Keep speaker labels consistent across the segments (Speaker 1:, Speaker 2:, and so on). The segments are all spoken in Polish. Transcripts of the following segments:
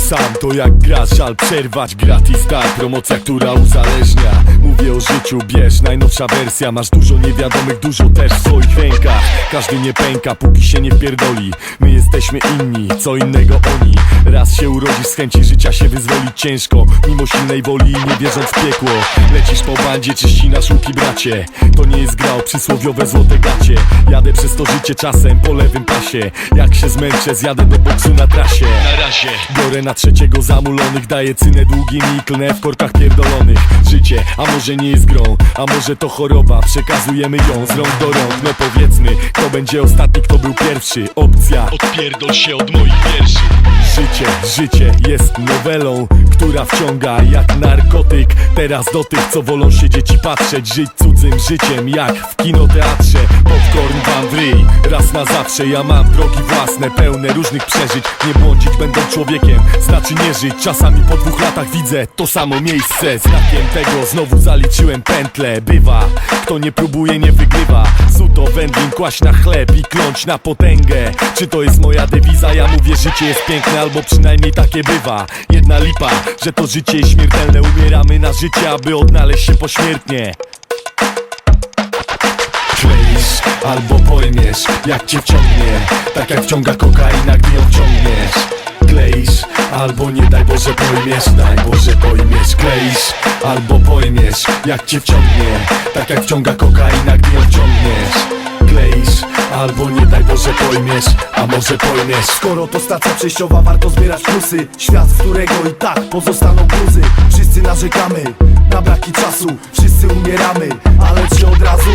Speaker 1: sam to jak gra Żal przerwać gratis tak Promocja, która uzależnia. Mówię o życiu, bierz. Najnowsza wersja Masz dużo niewiadomych, dużo też w swoich rękach. Każdy nie pęka, póki się nie wpierdoli. My jesteśmy inni, co innego oni. Raz się urodzisz z chęci życia się wyzwolić ciężko. Mimo silnej woli nie wierząc w piekło. Lecisz po bandzie, czy ścinasz łuki bracie. To nie jest gra o przysłowiowe złote gacie. Jadę przez to życie czasem po lewym pasie. Jak się zmęczę, zjadę do boksu na trasie.
Speaker 2: Na razie.
Speaker 1: Biorę na trzeciego zamulonych. Daję cynę długimi i klnę w korkach pierdolonych. Życie, a może nie jest grą A może to choroba. Przekazujemy ją z rąk do rąk. No powiedzmy, kto będzie ostatni, kto był pierwszy? Opcja.
Speaker 2: Odpierdol się od moich wierszy
Speaker 1: Życie, życie jest nowelą, która wciąga jak narkotyk. Teraz do tych, co wolą siedzieć i patrzeć Żyć cudzym życiem jak w kinoteatrze. Popcorn wam raz na zawsze. Ja mam drogi własne, pełne różnych przeżyć. Nie błądzić będą człowiekiem, znaczy nie żyć. Czasami po dwóch latach widzę to samo miejsce. Znakiem tego znowu zaliczyłem pętlę. Bywa, kto nie próbuje nie wygrywa. Suto wędlin kłaść na chleb i kląć na potęgę. Czy to jest moja dewiza? Ja mówię życie jest piękne albo przynajmniej takie bywa. Jedna lipa, że to życie śmiertelne. Umieramy na życie, aby odnaleźć się pośmiertnie. Kleisz albo pojmiesz, jak cię wciągnie. Tak jak wciąga kokaina, gdy ją wciągniesz Kleisz albo nie daj Boże pojmiesz Daj Boże pojmiesz. Kleisz albo pojmiesz, jak cię wciągnie. Tak jak wciąga kokaina, gdy ją wciągniesz Kleisz albo nie daj Boże pojmiesz A może pojmiesz.
Speaker 3: Skoro to stacja przejściowa, warto zbierać plusy. Świat, z którego i tak pozostaną gruzy Wszyscy narzekamy na braki czasu Wszyscy umieramy, ale czy od razu?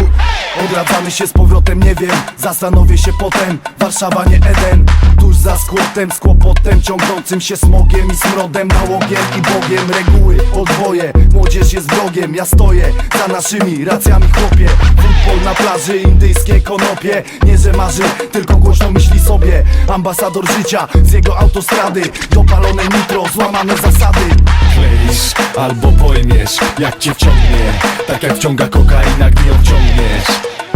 Speaker 3: Odradzamy się z powrotem, nie wiem. Zastanowię się potem, Warszawa nie Eden Tuż za skłotem, z kłopotem Ciągnącym się smogiem i smrodem Nałogiem i Bogiem. Reguły, odwoje, młodzież jest wrogiem. Ja stoję za naszymi racjami chłopie. Futbol na plaży, indyjskie konopie. Nie, że marzy, tylko głośno myśli sobie. Ambasador życia z jego autostrady. Dopalone nitro, złamane zasady.
Speaker 1: Kleisz albo pojmiesz, jak cię wciągnie. Tak jak wciąga kokaina, gdy ją wciągniesz.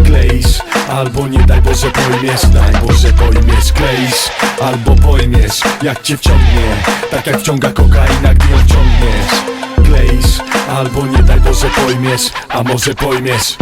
Speaker 1: Kleisz albo nie daj Boże pojmiesz Daj Boże pojmiesz Kleisz. Albo pojmiesz, jak cię wciągnie Tak jak wciąga kokaina, gdy wciągniesz. Kleisz albo nie daj Boże pojmiesz A może pojmiesz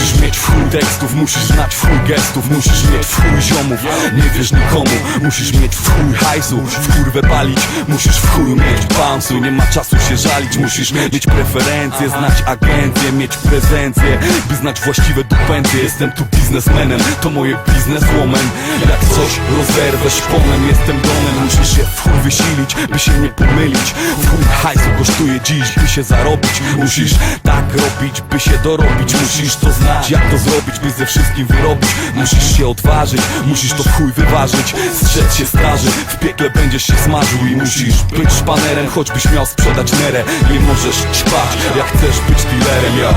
Speaker 1: Musisz mieć w chuj tekstów, musisz znać w chuj gestów Musisz mieć w chuj ziomów, nie wiesz nikomu Musisz mieć w chuj hajsu, w kurwę palić Musisz w chuj mieć nie ma czasu się żalić Musisz mieć preferencje, znać agencję, mieć prezencję By znać właściwe dupencje. Jestem tu biznesmenem, to moje bizneswoman. Jak coś rozerwę szponem, jestem donem Musisz się w chuj wysilić, by się nie pomylić. W chuj hajsu kosztuje dziś, by się zarobić. Musisz tak robić, by się dorobić. Musisz to znać, jak to zrobić, by ze wszystkim wyrobić. Musisz się odważyć, musisz to w chuj wyważyć. Strzec się straży, w piekle będziesz się smażył I musisz być szpanerem, choćbyś miał sprzedać nerę Nie możesz ćpać, jak chcesz być dealerem, yo.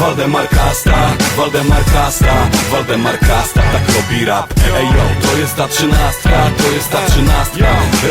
Speaker 1: Waldemar Kasta, Waldemar Kasta, Waldemar Kasta, tak robi rap. Ej yo, to jest ta trzynastka, to jest ta trzynastka